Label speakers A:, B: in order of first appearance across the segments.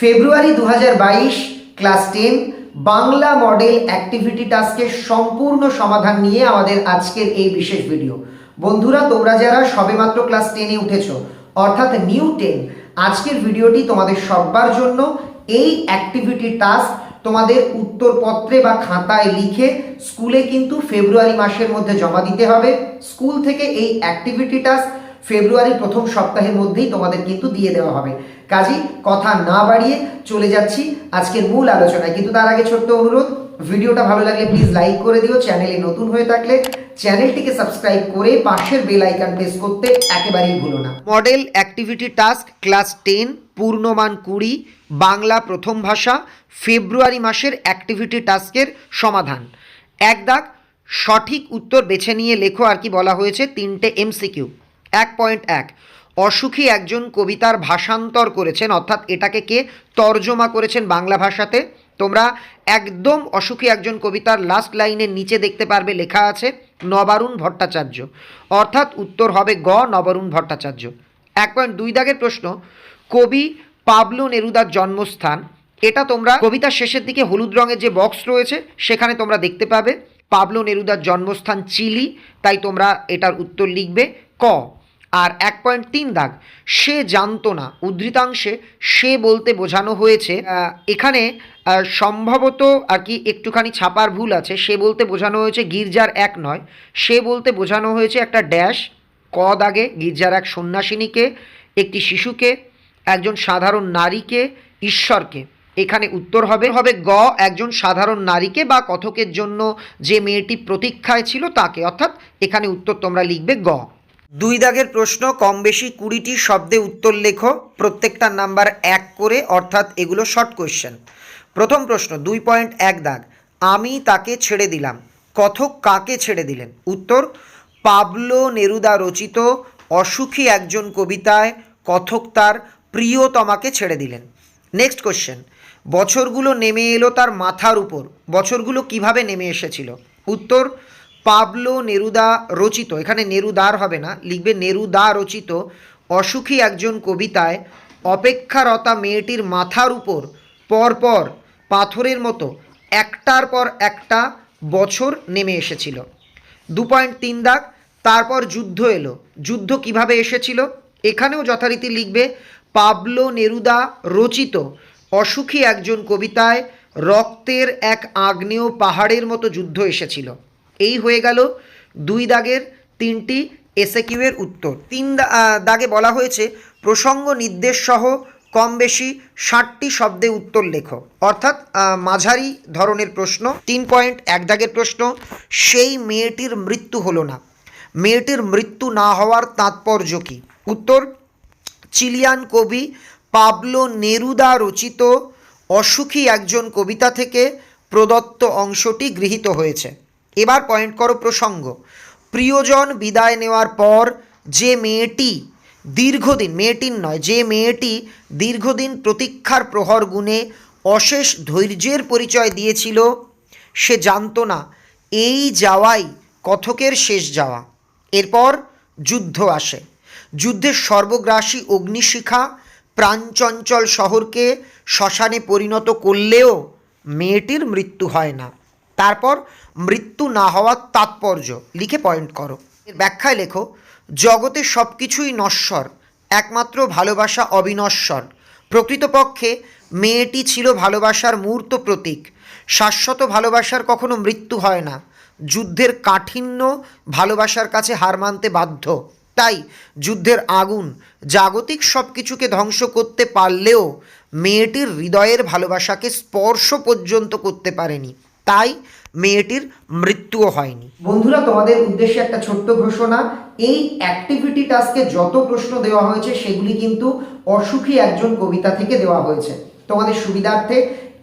A: ফেব্রুয়ারি দু হাজার বাইশ, class ten, Bangla model activity টাস্কের সম্পূর্ণ সমাধান নিয়ে আমাদের আজকের এই বিশেষ ভিডিও। বন্ধুরা, তোমরা যারা সবেমাত্র ক্লাস টেনে উঠেছ, অর্থাৎ নিউ টেন, আজকের ভিডিওটি তোমাদের সবার জন্য। এই অ্যাক্টিভিটি টাস্ক তোমাদের উত্তরপত্রে বা খাতায় লিখে স্কুলে কিন্তু ফেব্রুয়ারি মাসের মধ্যে জমা দিতে হবে। স্কুল থেকে এই অ্যাক্টিভিটি টাস্ক ফেব্রুয়ারি প্রথম সপ্তাহের মধ্যেই তোমাদের কিন্তু দিয়ে দেওয়া হবে। কাজী, কথা না বাড়িয়ে চলে যাচ্ছি আজকের মূল আলোচনায়। কিন্তু তার আগে ছোট্ট অনুরোধ, ভিডিওটা ভালো লাগলে প্লিজ লাইক করে দিও চ্যানেলে নতুন হয়ে থাকলে চ্যানেলটিকে সাবস্ক্রাইব করে পাশের বেল আইকন প্রেস করতে একেবারেই ভুলো না। Model activity task class ten পূর্ণমান কুড়ি, বাংলা প্রথম ভাষা, ফেব্রুয়ারি মাসের অ্যাক্টিভিটি টাস্কের সমাধান। এক দাগ সঠিক উত্তর বেছে নিয়ে লেখো আর কি বলা হয়েছে তিনটে এমসিকিউ এক পয়েন্ট এক। অসুখী একজন কবিতার ভাষান্তর করেছেন, অর্থাৎ এটাকে কে? তর্জমা করেছেন বাংলা ভাষাতে। তোমরা একদম অসুখী একজন কবিতার লাস্ট লাইনের নিচে দেখতে পারবে, লেখা আছে, নবারুণ ভট্টাচার্য। অর্থাৎ উত্তর হবে গ, নবারুণ ভট্টাচার্য। এক পয়েন্ট দুই দাগের প্রশ্ন, কবি পাবলো নেরুদার জন্মস্থান। এটা তোমরা কবিতার শেষের দিকে হলুদ রঙের যে বক্স রয়েছে, সেখানে তোমরা দেখতে পাবে, পাবলো নেরুদার জন্মস্থান চিলি, তাই তোমরা এটার উত্তর লিখবে ক। আর এক পয়েন্ট তিন দাগ। সে জানতো না। উদ্ধৃতাংশে সে বলতে বোঝানো হয়েছে এখানে সম্ভবত আর কি একটুখানি ছাপার ভুল আছে। সে বলতে বোঝানো হয়েছে গির্জার এক নয়। সে বলতে বোঝানো হয়েছে একটা ড্যাশ ক দাগে, গির্জার এক সন্ন্যাসিনীকে, একটি শিশুকে, একজন সাধারণ নারীকে, ঈশ্বরকে। এখানে উত্তর হবে হবে গ, একজন সাধারণ নারীকে বা কথকের জন্য যে মেয়েটি প্রতীক্ষায় ছিল তাকে। অর্থাৎ এখানে উত্তর তোমরা লিখবে গ। দুই দাগের প্রশ্ন কম বেশি কুড়িটি শব্দে উত্তর লেখো, প্রত্যেকটার নাম্বার এক করে, অর্থাৎ এগুলো শর্ট কোয়েশ্চেন প্রথম প্রশ্ন, দুই পয়েন্ট এক দাগ। আমি তাকে ছেড়ে দিলাম। কথক কাকে ছেড়ে দিলেন? উত্তর, পাবলো নেরুদা রচিত, অসুখী একজন কবিতায় কথক তার প্রিয়তমাকে ছেড়ে দিলেন। নেক্সট কোশ্চেন বছরগুলো নেমে এলো তার মাথার উপর। বছরগুলো কীভাবে নেমে এসেছিল? উত্তর পাবলো নেরুদা রচিত, এখানে নেরুদার হবে না, লিখবে নেরুদা রচিত, অসুখী একজন কবিতায়, অপেক্ষারতা মেয়েটির মাথার উপর পরপর পাথরের মতো, একটার পর একটা বছর নেমে এসেছিল। দু পয়েন্ট তিন দাগ, তারপর যুদ্ধ এলো। যুদ্ধ কীভাবে এসেছিল? এখানেও যথারীতি লিখবে, পাবলো নেরুদা রচিত, অসুখী একজন কবিতায়, রক্তের এক আগ্নেয় পাহাড়ের মতো যুদ্ধ এসেছিল। এই হয়ে গেল দুই দাগের তিনটি এসএকিউয়ের উত্তর। তিন দাগে বলা হয়েছে, প্রসঙ্গ নির্দেশ সহ কম বেশি ষাটটি শব্দে উত্তর লেখো। অর্থাৎ মাঝারি ধরনের প্রশ্ন, তিন পয়েন্ট এক দাগের প্রশ্ন, সেই মেয়েটির মৃত্যু হলো না। মেয়েটির মৃত্যু না হওয়ার তাৎপর্য কী? উত্তর, চিলিয়ান কবি পাবলো নেরুদা রচিত অসুখী একজন কবিতা থেকে প্রদত্ত অংশটি গৃহীত হয়েছে। এবার পয়েন্ট করো প্রসঙ্গ। প্রিয়জন বিদায় নেওয়ার পর যে মেয়েটি দীর্ঘদিন, মেয়েটির নয়, যে মেয়েটি দীর্ঘদিন প্রতীক্ষার প্রহর গুণে অশেষ ধৈর্যের পরিচয় দিয়েছিল, সে জানতো না, এই যাওয়াই কথকের শেষ যাওয়া। এরপর যুদ্ধ আসে। যুদ্ধের সর্বগ্রাসী অগ্নিশিখা প্রাণচঞ্চল শহরকে শ্মশানে পরিণত করলেও মেয়েটির মৃত্যু হয় না। তারপর মৃত্যু না হওয়ার তাৎপর্য। লিখে পয়েন্ট করো। এর ব্যাখ্যায় লেখো, জগতে সব কিছুই নশ্বর, একমাত্র ভালোবাসা অবিনশ্বর। প্রকৃতপক্ষে মেয়েটি ছিল ভালোবাসার মূর্ত প্রতীক। শাশ্বত ভালোবাসার কখনো মৃত্যু হয় না। যুদ্ধের কাঠিন্য ভালোবাসার কাছে হার মানতে বাধ্য। তাই যুদ্ধের আগুন, জাগতিক সব কিছুকে ধ্বংস করতে পারলেও মেয়েটির হৃদয়ের ভালোবাসাকে স্পর্শ পর্যন্ত করতে পারেনি। তাই মেয়েটির মৃত্যুও হয়নি। বন্ধুরা, তোমাদের উদ্দেশ্যে একটা ছোট্ট ঘোষণা। এই অ্যাক্টিভিটি টাস্কে যত প্রশ্ন দেওয়া হয়েছে, সেগুলি কিন্তু অসুখী একজন কবিতা থেকে দেওয়া হয়েছে। তোমাদের সুবিধার্থে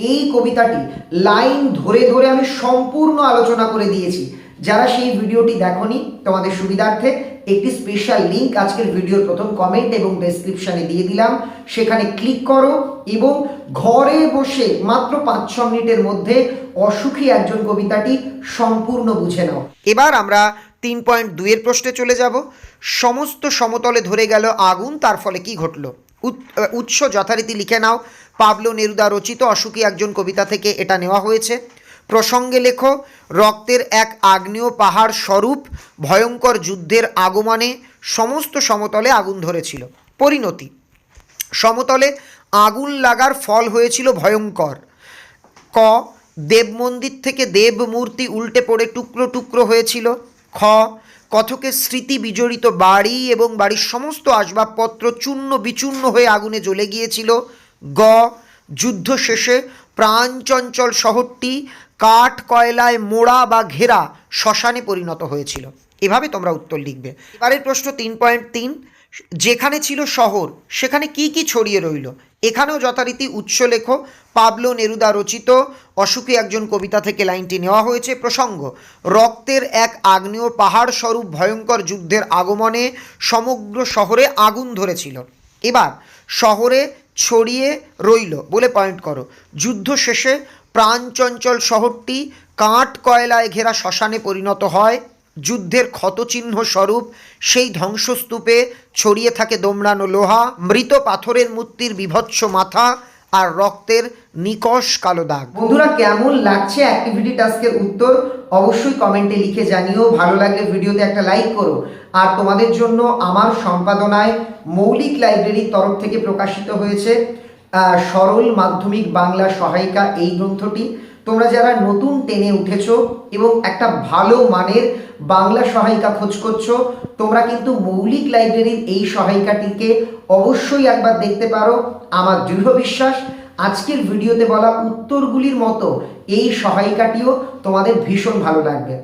A: এই কবিতাটি লাইন ধরে ধরে আমি সম্পূর্ণ আলোচনা করে দিয়েছি। যারা সেই ভিডিওটি দেখনি, তোমাদের সুবিধার্থে একটি স্পেশাল লিংক আজকের ভিডিওর প্রথম কমেন্ট এবং ডেসক্রিপশনে দিয়ে দিলাম। সেখানে ক্লিক করো এবং ঘরে বসে মাত্র পাঁচ ছ মিনিটের মধ্যে অসুখী একজন কবিতাটি সম্পূর্ণ বুঝে নাও। এবার আমরা তিন পয়েন্ট দুইয়ের প্রশ্নে চলে যাব। সমস্ত সমতলে ধরে গেল আগুন, তার ফলে কি ঘটলো? উৎ- উৎস যথারীতি লিখে নাও। পাবলো নেরুদা রচিত অসুখী একজন কবিতা থেকে এটা নেওয়া হয়েছে। প্রসঙ্গে লেখো, রক্তের এক আগ্নেয় পাহাড় স্বরূপ ভয়ঙ্কর যুদ্ধের আগমনে সমস্ত সমতলে আগুন ধরেছিল। পরিণতি, সমতলে আগুন লাগার ফল হয়েছিল ভয়ঙ্কর। ক দেব মন্দির থেকে দেব মূর্তি উল্টে পড়ে টুকরো টুকরো হয়েছিল। খ কথকের স্মৃতি বিজড়িত বাড়ি এবং বাড়ির সমস্ত আসবাবপত্র চূর্ণ বিচূর্ণ হয়ে আগুনে জ্বলে গিয়েছিল। গ, যুদ্ধ শেষে প্রাণচঞ্চল শহরটি কাঠ, কয়লায় মোড়া বা ঘেরা শ্মশানে পরিণত হয়েছিল। এভাবে তোমরা উত্তর লিখবে। এবারের প্রশ্ন তিন পয়েন্ট তিন। যেখানে ছিল শহর, সেখানে কি কি ছড়িয়ে রইল? এখানেও যথারীতি উৎস লেখ। পাবলো নেরুদা রচিত। অসুখী একজন কবিতা থেকে লাইনটি নেওয়া হয়েছে। প্রসঙ্গ, রক্তের এক আগ্নেয় পাহাড় স্বরূপ ভয়ঙ্কর যুদ্ধের আগমনে সমগ্র শহরে আগুন ধরেছিল। এবার, শহরে ছড়িয়ে রইল বলে পয়েন্ট করো। যুদ্ধ শেষে প্রাণচঞ্চল শহরটি কাঠ কয়লায় ঘেরা শ্মশানে পরিণত হয়। যুদ্ধের ক্ষতচিহ্ন স্বরূপ সেই ধ্বংসস্তূপে ছড়িয়ে থাকে দোমড়ানো লোহা, মৃত পাথরের মূর্তির বিভৎস মাথা আর রক্তের নিকষ কালো দাগ। বন্ধুরা, কেমন লাগছে অ্যাক্টিভিটি টাস্কের উত্তর অবশ্যই কমেন্টে লিখে জানিও। ভালো লাগলে ভিডিওতে একটা লাইক করো। আর তোমাদের জন্য আমার সম্পাদনায় মৌলিক লাইব্রেরির তরফ থেকে প্রকাশিত হয়েছে সরল মাধ্যমিক বাংলা সহায়িকা এই গ্রন্থটি। তোমরা যারা নতুন টেনে উঠেছো এবং একটা ভালো মানের বাংলা সহায়িকা খোঁজ করছ, তোমরা কিন্তু মৌলিক লাইব্রেরির এই সহায়িকাটিকে অবশ্যই একবার দেখতে পারো। আমার দৃঢ় বিশ্বাস, আজকের ভিডিওতে বলা উত্তরগুলির মতো এই সহায়িকাটিও তোমাদের ভীষণ ভালো লাগবে।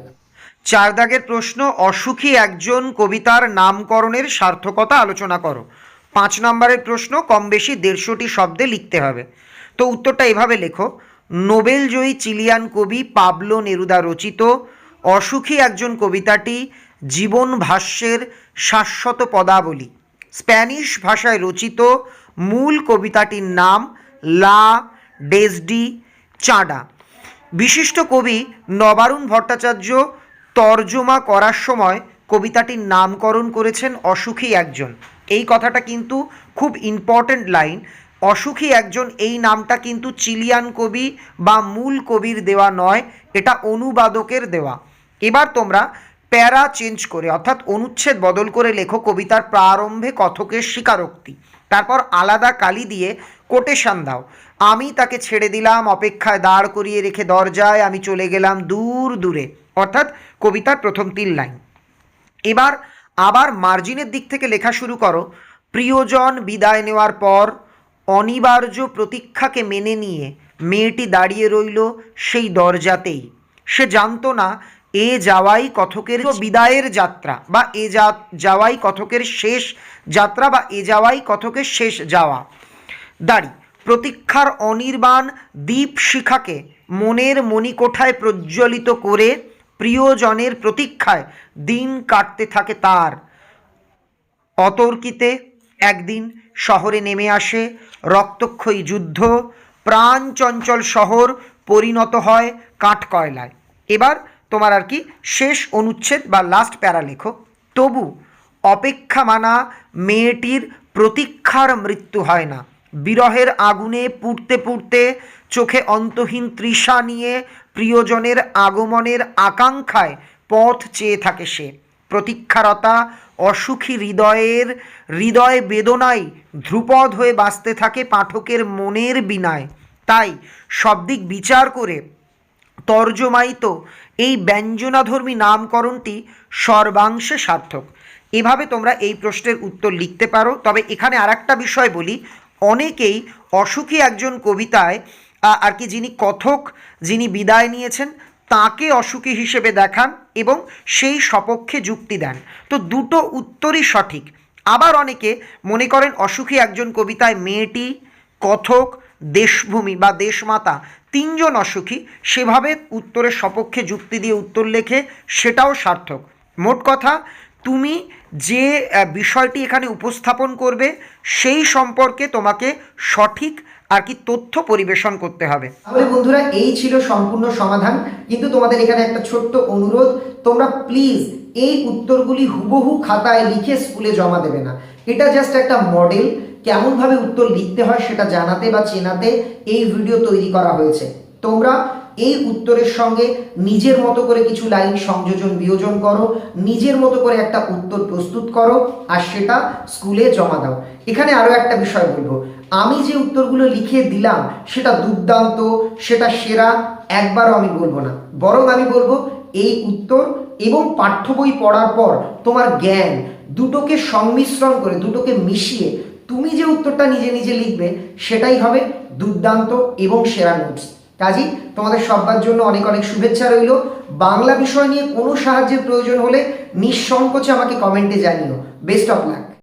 A: চার দাগের প্রশ্ন, অসুখী একজন কবিতার নামকরণের সার্থকতা আলোচনা করো। পাঁচ নম্বরের প্রশ্ন, কম বেশি দেড়শোটি শব্দে লিখতে হবে। তো উত্তরটা এভাবে লেখো। নোবেলজয়ী চিলিয়ান কবি পাবলো নেরুদা রচিত, অসুখী একজন কবিতাটি জীবন ভাষ্যের শাশ্বত পদাবলী। স্প্যানিশ ভাষায় রচিত মূল কবিতাটির নাম লা ডেসডি চাঁডা বিশিষ্ট কবি নবারুণ ভট্টাচার্য তর্জমা করার সময় কবিতাটির নামকরণ করেছেন অসুখী একজন। এই কথাটা কিন্তু খুব ইম্পর্ট্যান্ট লাইন অসুখী একজন এই নামটা কিন্তু চিলিয়ান কবি বা মূল কবির দেওয়া নয়, এটা অনুবাদকের দেওয়া। এবার তোমরা প্যারা চেঞ্জ করে, অর্থাৎ অনুচ্ছেদ বদল করে লেখো কবিতার প্রারম্ভে কথকের স্বীকারোক্তি। তারপর আলাদা কালি দিয়ে কোটেশন দাও। আমি তাকে ছেড়ে দিলাম, অপেক্ষায় দাঁড় করিয়ে রেখে দরজায় আমি চলে গেলাম দূর দূরে। অর্থাৎ কবিতার প্রথম তিন লাইন এবার আবার মার্জিনের দিক থেকে লেখা শুরু করো। প্রিয়জন বিদায় নেওয়ার পর অনিবার্য প্রতীক্ষাকে মেনে নিয়ে মেয়েটি দাঁড়িয়ে রইল সেই দরজাতেই। সে জানতো না এ যাওয়াই কথকের বিদায়ের যাত্রা বা এ যা যাওয়াই কথকের শেষ যাত্রা বা এ যাওয়াই কথকের শেষ যাওয়া। দাড়ি প্রতীক্ষার অনির্বাণ দীপ শিখাকে মনের মণিকোঠায় প্রজ্বলিত করে প্রিয়জনের প্রতীক্ষায় দিন কাটতে থাকে তার। অতর্কিতে একদিন শহরে নেমে আসে রক্তক্ষয়ী যুদ্ধ, প্রাণ চঞ্চল শহর পরিণত হয় কাঠকয়লায়। এবার তোমার আর কি শেষ অনুচ্ছেদ বা লাস্ট প্যারা লেখো। তবু অপেক্ষা মানা মেয়েটির প্রতীক্ষার মৃত্যু হয় না। বিরহের আগুনে পুড়তে পুড়তে চোখে অন্তহীন তৃষা নিয়ে প্রিয়জনের আগমনের আকাঙ্ক্ষায় পথ চেয়ে থাকে সে। প্রতীক্ষারতা অসুখী হৃদয়ের হৃদয় বেদনায় ধ্রুপদ হয়ে বাঁচতে থাকে পাঠকের মনের বিনায়। তাই সব দিক বিচার করে তর্জমায়িত এই ব্যঞ্জনাধর্মী নামকরণটি সর্বাংশে সার্থক। এভাবে তোমরা এই প্রশ্নের উত্তর লিখতে পারো। তবে এখানে আর বিষয় বলি, অনেকেই অসুখী একজন কবিতায় আর কি যিনি কথক, যিনি বিদায় নিয়েছেন, তাকে অসুখী হিসেবে দেখান এবং সেই সপক্ষে যুক্তি দেন। তো দুটো উত্তরই সঠিক। আবার অনেকে মনে করেন অসুখী একজন কবিতায় মেয়েটি, কথক, দেশভূমি বা দেশমাতা, তিনজন অসুখী, সেভাবে উত্তরের সপক্ষে যুক্তি দিয়ে উত্তর লেখে, সেটাও সার্থক। মোট কথা, তুমি যে বিষয়টি এখানে উপস্থাপন করবে, সেই সম্পর্কে তোমাকে সঠিক আর কি তথ্য পরিবেশন করতে হবে। তাহলে বন্ধুরা, এই ছিল সম্পূর্ণ সমাধান। কিন্তু তোমাদের এখানে একটা ছোট্ট অনুরোধ, তোমরা প্লিজ এই উত্তরগুলি হুবহু খাতায় লিখে স্কুলে জমা দেবে না। এটা জাস্ট একটা মডেল কেমনভাবে উত্তর লিখতে হয় সেটা জানাতে বা চেনাতে এই ভিডিও তৈরি করা হয়েছে। তোমরা এই উত্তরের সঙ্গে নিজের মতো করে কিছু লাইন সংযোজন বিয়োজন করো, নিজের মতো করে একটা উত্তর প্রস্তুত করো আর সেটা স্কুলে জমা দাও। এখানে আরও একটা বিষয় বলব। আমি যে উত্তরগুলো লিখে দিলাম, সেটা দুর্দান্ত, সেটা সেরা, একবারও আমি বলব না। বরং আমি বলব এই উত্তর এবং পাঠ্য বই পড়ার পর তোমার জ্ঞান দুটোকে সংমিশ্রণ করে, দুটোকে মিশিয়ে তুমি যে উত্তরটা নিজে নিজে লিখবে, সেটাই হবে দুর্দান্ত এবং সেরা নোটস কাজী, তোমাদের সবার জন্য অনেক অনেক শুভেচ্ছা রইল। বাংলা বিষয় নিয়ে কোনো সাহায্যের প্রয়োজন হলে নিঃসংকোচে আমাকে কমেন্টে জানিও। Best of luck